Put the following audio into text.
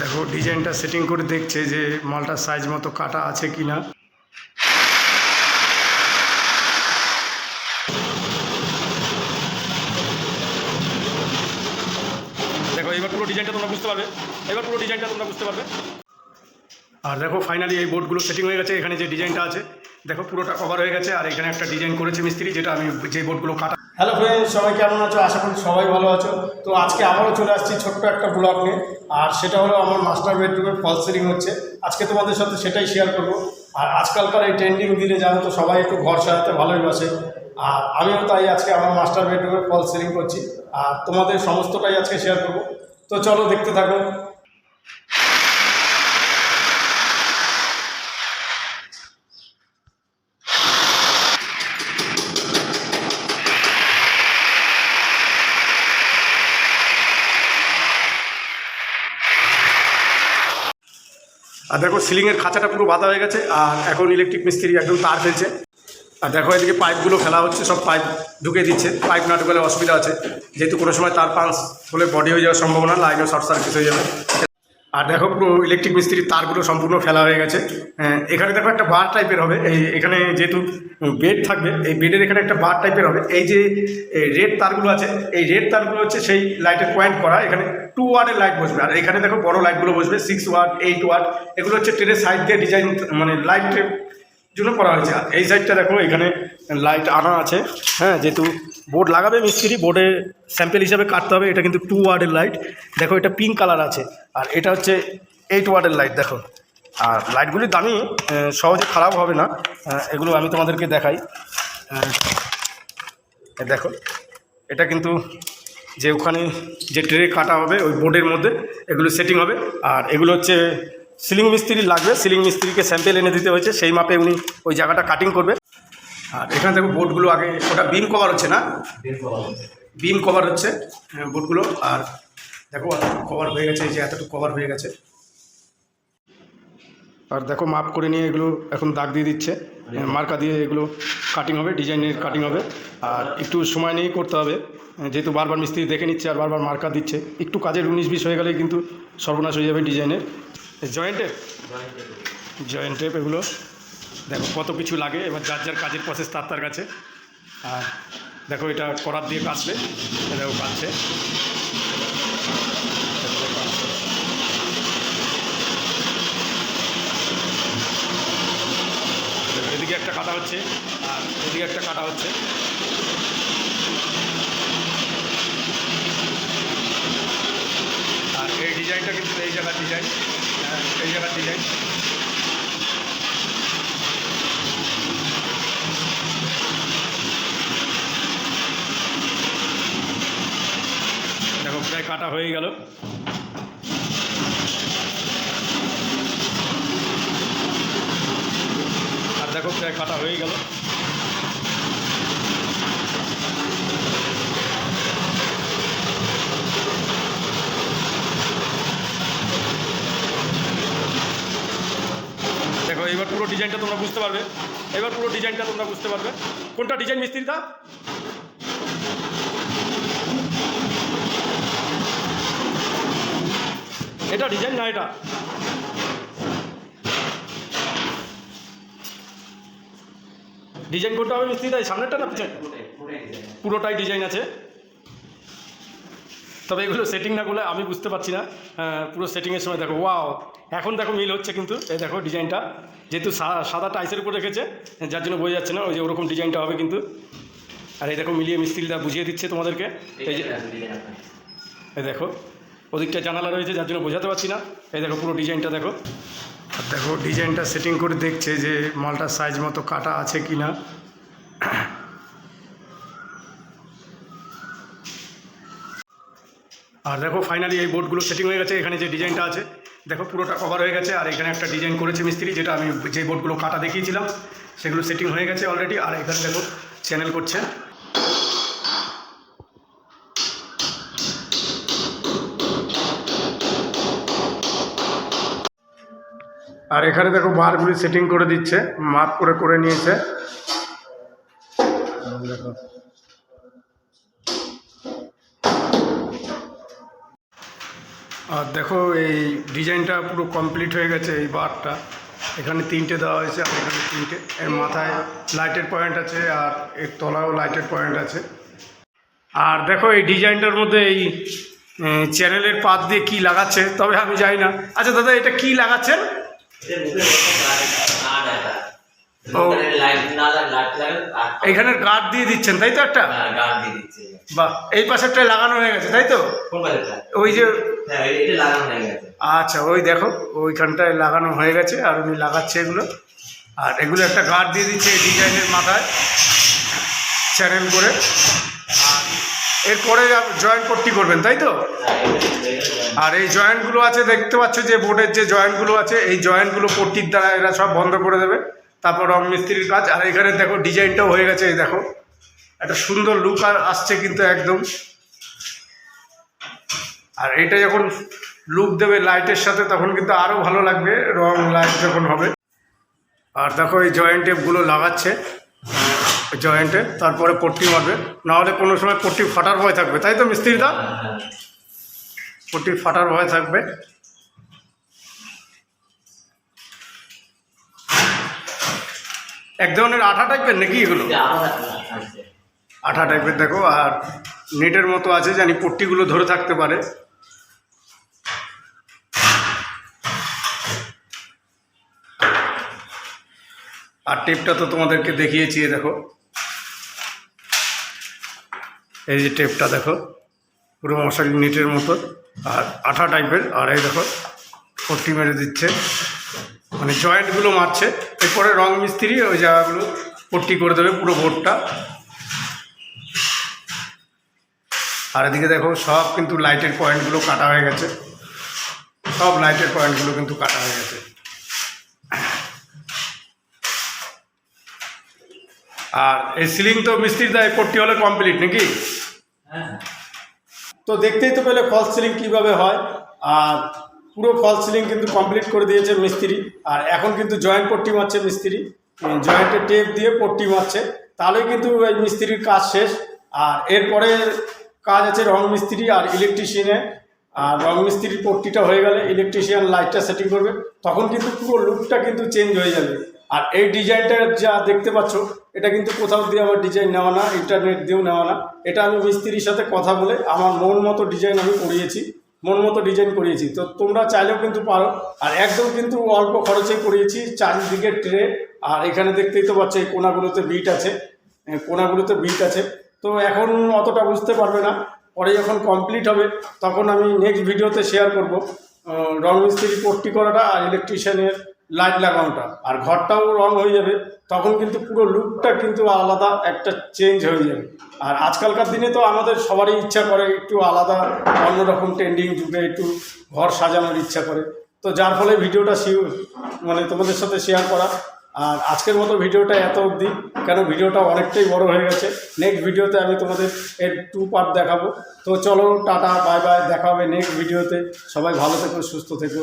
দেখো ডিজাইনটা সেটিং করে দেখছে যে মালটার সাইজ মতো কাটা আছে কি না দেখো এবার পুরো ডিজাইনটা তোমরা বুঝতে পারবে। এবার পুরো ডিজাইনটা তোমরা বুঝতে পারবে। আর দেখো ফাইনালি এই বোর্ডগুলো সেটিং হয়ে গেছে এখানে যে ডিজাইনটা আছে দেখো পুরোটা কভার হয়ে গেছে আর এখানে একটা ডিজাইন করেছে মিস্ত্রি যেটা আমি যে বোর্ডগুলো কাটা হ্যালো ফ্রেন্ড সবাই কেমন আছো? আশা করি সবাই ভালো আছো। তো আজকে আবারও চলে আসছি ছোট্ট একটা ব্লগ নিয়ে। আর সেটা হলো আমার মাস্টার বেডরুমের ফল সিলিং হচ্ছে। আজকে তোমাদের সাথে সেটাই শেয়ার করব। আর আজকালকার এই ট্রেন্ডিং দিনে জানো তো, সবাই একটু ঘর সাজাতে ভালোই বাসে। আর আমিও তাই আজকে আমার মাস্টার বেডরুমের ফল সিলিং করছি। আর তোমাদের সমস্তটাই আজকে শেয়ার করব। তো চলো দেখতে থাকো। আর দেখো সিলিংয়ের খাঁচাটা পুরো বাঁধা হয়ে গেছে আর এখন ইলেকট্রিক মিস্ত্রি একদম তার ফেলছে। আর দেখো এদিকে পাইপগুলো ফেলা হচ্ছে সব পাইপ ঢুকে দিচ্ছে। পাইপ না ঢুকলে অসুবিধা আছে। যেহেতু কোনো সময় তার পাঞ্চ হলে বডি হয়ে যাওয়ার সম্ভাবনা লাইনও শর্ট সার্কিট হয়ে যাবে। আর দেখো পুরো ইলেকট্রিক মিস্ত্রির তারগুলো সম্পূর্ণ ফেলা হয়ে গেছে। হ্যাঁ, এখানে দেখো একটা বার টাইপের হবে। এই এখানে যেহেতু বেড থাকবে এই বেডের এখানে একটা বার টাইপের হবে। এই যে রেড তারগুলো আছে এই রেড তারগুলো হচ্ছে সেই লাইটের পয়েন্ট করা। এখানে টু ওয়ার্ডের লাইট বসবে। আর এখানে দেখো বড় লাইটগুলো বসবে সিক্স ওয়ার্ড এইট ওয়ার্ড এগুলো হচ্ছে ট্রেনের সাইড দিয়ে ডিজাইন মানে লাইটের জন্য করা হয়েছে। আর এই সাইডটা দেখো, এখানে লাইট আনা আছে। হ্যাঁ যেহেতু বোর্ড লাগাবে মিস্ত্রি বোর্ডে স্যাম্পেল হিসাবে কাটতে হবে, এটা কিন্তু টু ওয়ার্ডের লাইট দেখো, এটা পিঙ্ক কালার আছে। আর এটা হচ্ছে এইট ওয়ার্ডের লাইট দেখো। আর লাইটগুলি দামি সহজে খারাপ হবে না। এগুলো আমি তোমাদেরকে দেখাই। দেখো, এটা কিন্তু যে ওখানে যে ট্রে কাটা হবে ওই বোর্ডের মধ্যে এগুলো সেটিং হবে। আর এগুলো হচ্ছে সিলিং মিস্ত্রি লাগবে। সিলিং মিস্ত্রিকে স্যাম্পেল এনে দিতে হয়েছে। সেই মাপে উনি ওই জায়গাটা কাটিং করবে। আর এখানে দেখো বোর্ডগুলো আগে ওটা বিম কভার হচ্ছে না? বিম কভার হচ্ছে। হ্যাঁ, বোর্ডগুলো। আর দেখো কভার হয়ে গেছে এই যে এতটুকু কভার হয়ে গেছে। আর দেখো মাপ করে নিয়ে এগুলো এখন দাগ দিয়ে দিচ্ছে। মার্কা দিয়ে এগুলো কাটিং হবে ডিজাইনের কাটিং হবে। আর একটু সময় নিয়েই করতে হবে। যেহেতু বারবার মিস্ত্রি দেখে নিচ্ছে আর বারবার মার্কা দিচ্ছে একটু কাজের উনিশ বিশ হয়ে গেলেই কিন্তু সর্বনাশ হয়ে যাবে ডিজাইনের। জয়েন্টে জয়েন্ট টেপ এগুলো দেখো কত কিছু লাগে এবার যার যার কাজের প্রসেস তার তার কাছে। আর দেখো এটা করার দিয়ে কাটবে দেখো কাটছে এদিকে একটা কাটা হচ্ছে, আর এদিকে একটা কাটা হচ্ছে। আর এই ডিজাইনটা কিন্তু এই জায়গার ডিজাইন এই জায়গার ডিজাইন। দেখো, প্রায় কাটা হয়ে গেল। দেখো, প্রায় কাটা হয়ে গেল। দেখো, এবার পুরো ডিজাইনটা তোমরা বুঝতে পারবে। এবার পুরো ডিজাইনটা তোমরা বুঝতে পারবে। কোনটা ডিজাইন মিস্ত্রিটা? এটা ডিজাইন না এটা? ডিজাইন করতে হবে মিস্ত্রি তাই সামনেরটা না পিছনে? পুরোটাই ডিজাইন আছে। তবে এগুলো সেটিং না করলে আমি বুঝতে পারছি না। আহ, পুরো সেটিংয়ের সময় দেখো ওয়াও এখন দেখো মিল হচ্ছে কিন্তু এই দেখো ডিজাইনটা। যেহেতু সাদা টাইসের উপর রেখেছে যার জন্য বোঝা যাচ্ছে না ওই যে ওরকম ডিজাইনটা হবে কিন্তু। আর এই দেখো মিলিয়ে মিস্ত্রিটা বুঝিয়ে দিচ্ছে তোমাদেরকে। এই যে এই দেখো ওদিকটা জানালা রয়েছে যার জন্য বোঝাতে পারছি না। এই দেখো পুরো ডিজাইনটা দেখো। আর দেখো, ডিজাইনটা সেটিং করে দেখছে যে মালটার সাইজ মতো কাটা আছে কি না আর দেখো ফাইনালি এই বোর্ডগুলো সেটিং হয়ে গেছে, এখানে যে ডিজাইনটা আছে। দেখো, পুরোটা কভার হয়ে গেছে, আর এখানে একটা ডিজাইন করেছে মিস্ত্রি, যেটা আমি যে বোর্ডগুলো কাটা দেখিয়েছিলাম, সেগুলো সেটিং হয়ে গেছে অলরেডি আর এখানে দেখো চ্যানেল করছে। আর এখানে দেখো বারগুলি সেটিং করে দিচ্ছে, মাপ করে করে নিয়েছে। দেখো আর দেখো এই ডিজাইনটা পুরো কমপ্লিট হয়ে গেছে এই বারটা। এখানে তিনটে দেওয়া হয়েছে আর এখানে তিনটে। এর মাথায় লাইটের পয়েন্ট আছে আর এর তলাও লাইটের পয়েন্ট আছে। আর দেখো এই ডিজাইনটার মধ্যে এই চ্যানেলের পাত দিয়ে কি লাগাচ্ছে, তবে আমি জানি না। আচ্ছা দাদা, এটা কি লাগাচ্ছেন? ও। এইখানের গার্ড দিয়ে দিচ্ছেন তাই তো একটা? বা এই পাশেরটায় লাগানো হয়ে গেছে তাই তো? ওই যে আচ্ছা ওই দেখো ওইখানটায় লাগানো হয়ে গেছে আর উনি লাগাচ্ছে এগুলো। আর এগুলো একটা গার্ড দিয়ে দিচ্ছে এই ডিজাইনের মাথায় চ্যানেল করে। আর এরপরে জয়েন্ট পট্টি করবেন তাই তো? আর এই জয়েন্টগুলো আছে, দেখতে পাচ্ছ যে বোর্ডের যে জয়েন্টগুলো আছে, এই জয়েন্টগুলো পট্টির দ্বারা এরা সব বন্ধ করে দেবে। তারপর রং মিস্ত্রির কাজ, আর এখানে দেখো ডিজাইনটাও হয়ে গেছে, এই দেখো। একটা সুন্দর লুক আর আসছে কিন্তু একদম। আর এটা যখন লুক দেবে লাইটের সাথে, তখন কিন্তু আরও ভালো লাগবে, রং লাইট যখন হবে। আর দেখো এই জয়েন্ট টেপগুলো লাগাচ্ছে জয়েন্টে তারপরে পট্টি মারবে। নাহলে কোনো সময় পট্টি ফাটার ভয় থাকবে, তাই তো মিস্ত্রিদা? পট্টি ফাটার ভয় থাকবে। এক ধরনের আঠা টাইপের নাকি এগুলো? আঠা টাইপের দেখো আর নেটের মতো আছে জানি পট্টিগুলো ধরে থাকতে পারে। আর টেপটা তো তোমাদেরকে দেখিয়েছি দেখো। এই যে টেপটা দেখো পুরো মশারি নেটের মতো। আর আঠা টাইপের আর এই দেখো, পট্টি মেরে দিচ্ছে। মানে জয়েন্টগুলো মারছে। এরপরে রং মিস্ত্রি ওই জায়গাগুলো পট্টি করে দেবে পুরো বোর্ডটা। আর এদিকে দেখো, সব কিন্তু লাইটের পয়েন্টগুলো কাটা হয়ে গেছে। সব লাইটের পয়েন্টগুলো কিন্তু কাটা হয়ে গেছে। আর এই সিলিং তো মিস্ত্রি দেয়, পট্টি হলে কমপ্লিট নাকি? তো দেখতেই তো পেলে ফলস সিলিং কীভাবে হয়। আর পুরো ফলস সিলিং কিন্তু কমপ্লিট করে দিয়েছে মিস্ত্রি। আর এখন কিন্তু জয়েন্ট পট্টি মারছে মিস্ত্রি। জয়েন্টের টেপ দিয়ে পট্টি মারছে। তাহলেই কিন্তু এই মিস্ত্রির কাজ শেষ। আর এরপরে কাজ আছে রং মিস্ত্রি আর ইলেকট্রিশিয়ানে আর রং মিস্ত্রির পট্টিটা হয়ে গেলে ইলেকট্রিশিয়ান লাইটটা সেটিং করবে। তখন কিন্তু পুরো লুকটা কিন্তু চেঞ্জ হয়ে যাবে। আর এই ডিজাইনটা যা দেখতে পাচ্ছ, এটা কিন্তু কোথাও দিয়ে আমার ডিজাইন নেওয়া না, ইন্টারনেট দিয়েও নেওয়া না। এটা আমি মিস্ত্রির সাথে কথা বলে আমার মন মতো ডিজাইন আমি করিয়েছি, মন মতো ডিজাইন করিয়েছি। তো তোমরা চাইলেও কিন্তু পারো, আর একদম কিন্তু অল্প খরচে করিয়েছি, চারিদিকে ট্রে, আর এখানে দেখতেই তো পাচ্ছ এই কোনাগুলোতে বিট আছে কোনাগুলোতে বিট আছে। তো এখন অতটা বুঝতে পারবে না, পরে যখন কমপ্লিট হবে, তখন আমি নেক্সট ভিডিওতে শেয়ার করব রং মিস্ত্রি পট্টি করাটা আর ইলেকট্রিশিয়ানের লাইট লাগানোটা। আর ঘরটাও রং হয়ে যাবে, তখন কিন্তু পুরো লুকটা কিন্তু আলাদা, একটা চেঞ্জ হয়ে যাবে। আর আজকালকার দিনে তো আমাদের সবারই ইচ্ছা করে একটু আলাদা, অন্যরকম ট্রেন্ডিং যুগে একটু ঘর সাজানোর ইচ্ছা করে। তো যার ফলে ভিডিওটা মানে তোমাদের সাথে শেয়ার করা। আর আজকের মতো ভিডিওটা এত অবধি, কেন ভিডিওটা অনেকটাই বড় হয়ে গেছে। নেক্সট ভিডিওতে আমি তোমাদের এর টু পার্ট দেখাবো। তো চলো, টাটা বাই বাই দেখা হবে নেক্সট ভিডিওতে। সবাই ভালো থেকো, সুস্থ থেকো।